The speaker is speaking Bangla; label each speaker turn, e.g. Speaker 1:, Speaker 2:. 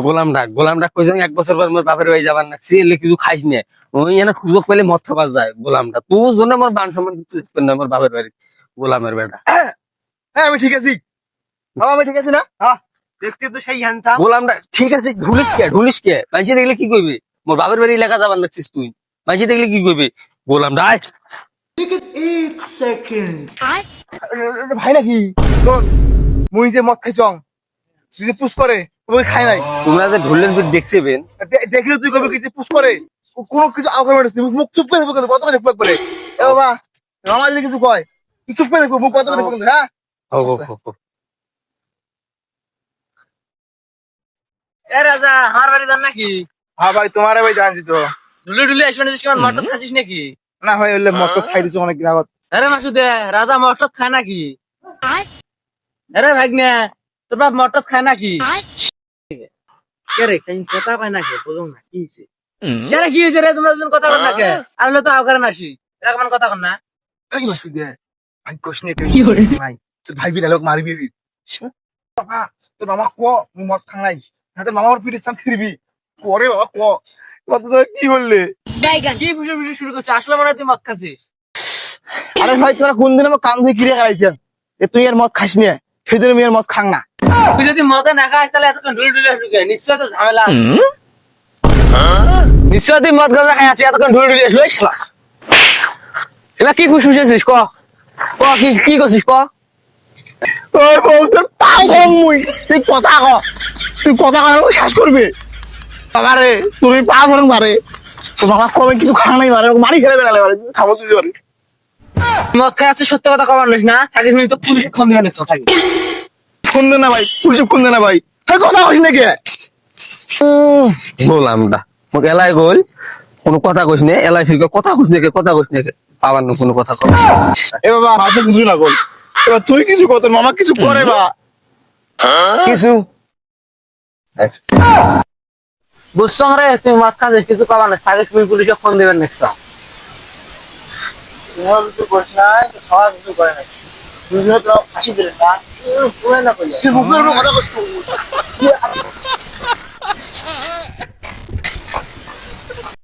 Speaker 1: গোলাম ডাক গোলাম ডাক কইছেন এক বছর পর মোর বাপের বাড়ি যাবার না এলে কিছু খাইস নে? ওই এনে সুযোগ পেলে মদ খাবার যায় গোলামটা তোর জন্য আমার সম্মান কিছু দিচ্ছেন না আমার বাপের বাড়ি গোলামের বেটা।
Speaker 2: হ্যাঁ আমি ঠিক আছি। বাবা আমি ঠিক আছি না? হ্যাঁ দেখতে তো সেই হ্যান্ডসাম
Speaker 1: গোলামটা ঠিক আছে ঢুলিস কে ঢুলিস কে? মাইসে দেখলে কি কইবে মোর বাপের বাড়ি এলাকা যাবার লাগছিস তুই। মাইসে দেখলে কি কইবে গোলামটা আয়।
Speaker 2: ভাই নাকি? মুই যে মদ খাইছং। তুই যে পুষ করে ওই খাই নাই।
Speaker 1: তোমরা যে ঢুলের ভিড় দেখছিবেন
Speaker 2: দে- দেখলে তুই কবি কিছু পুষ করে? কোনো কিছু মানে মুখ চুপ করে কত করে দেখব একবারে। এ বাবা আমার যদি কিছু কয়? তুই চুপ করে দেখব মুখ কত করে দেখব হ্যাঁ।
Speaker 3: এ রাজা আমার বাড়ি যান নাকি?
Speaker 2: হ্যাঁ ভাই তোমার ভাই জানছি তো।
Speaker 3: ডুলে ডুলে আসবে না মটন খাচ্ছিস নাকি?
Speaker 2: না হয় হলে মদ তো খাই দিচ্ছ অনেক আবার
Speaker 3: আরে মাসুদে রাজা মটন খায় নাকি? আরে ভাগ্নে তোর বাপ মটন খায় নাকি? কে রে কথা পায় নাকি? না কি হইছে? কি হইছে রে? তোমরা দুজন কথা বল না কে আর তো আওকারে নাসি এখন কথা কর না।
Speaker 2: এই মাসি দে ভাই ভাই তোর ভাই বিলে লোক মারবি বাবা তোর মামা ক মদ খাই নাই না তোর মামার পিঠে সাম ফিরবি পরে বাবা ক কি বললে?
Speaker 3: কি শুরু করছে? আসলে মনে হয় তুই মদ খাচ্ছিস
Speaker 2: আরে ভাই তোরা কোন দিন আমার কান ধরে কিরে খাইছেন এ তুই আর মদ খাস নিয়ে সেদিন আমি আর মদ খাং না।
Speaker 3: তুই যদি মদে না খাস তাহলে এতক্ষণ ডুলে ডুলে আসবি নিশ্চয় তো ঝামেলা নিশ্চয় তুই মদ গাঁজা খাই আছিস এতক্ষণ ডুলে ডুলে আসলো শালা। এবার কি খুশ খুশিছিস ক? ক কি কি করছিস ক?
Speaker 2: ওই বউ তোর পাও ধরং মুই। তুই কথা ক। তুই কথা আমাকে শ্বাস করবে। পা মারে মামা কবে কিছু খাং নাই মারে মারি খেলে বেড়ালে মারে খাব তুই পারে
Speaker 3: মদ খাই আছিস সত্য কথা কবার নিস না থাকিস তুই তো পুলিশে ফোন দিবে নিশ্চয় থাকি।
Speaker 2: ফোন দে না ভাই পুলিশে ফোন দে না ভাই। তুই কথা কইস নাকি
Speaker 1: গোলামটা মোক এলাই গল কোনো কথা কইস নে এলাই ফির কথা কইস নাকি কথা কইস নাকি পাবার না কোনো কথা কই
Speaker 2: এ বাবা আপনি কিছু না বল এবার তুই কিছু কর তোর মামা কিছু করে বা।
Speaker 1: কিছু?
Speaker 3: বুঝছ রে তুমি মাছ খাচ্ছিস কিছু কবার না সাগে তুমি পুলিশে ফোন দিবেন নিশ্চয়
Speaker 2: কিছু করিস নাই সবাই কিছু করে তো ফাঁসি দিলে না
Speaker 3: না
Speaker 2: কথা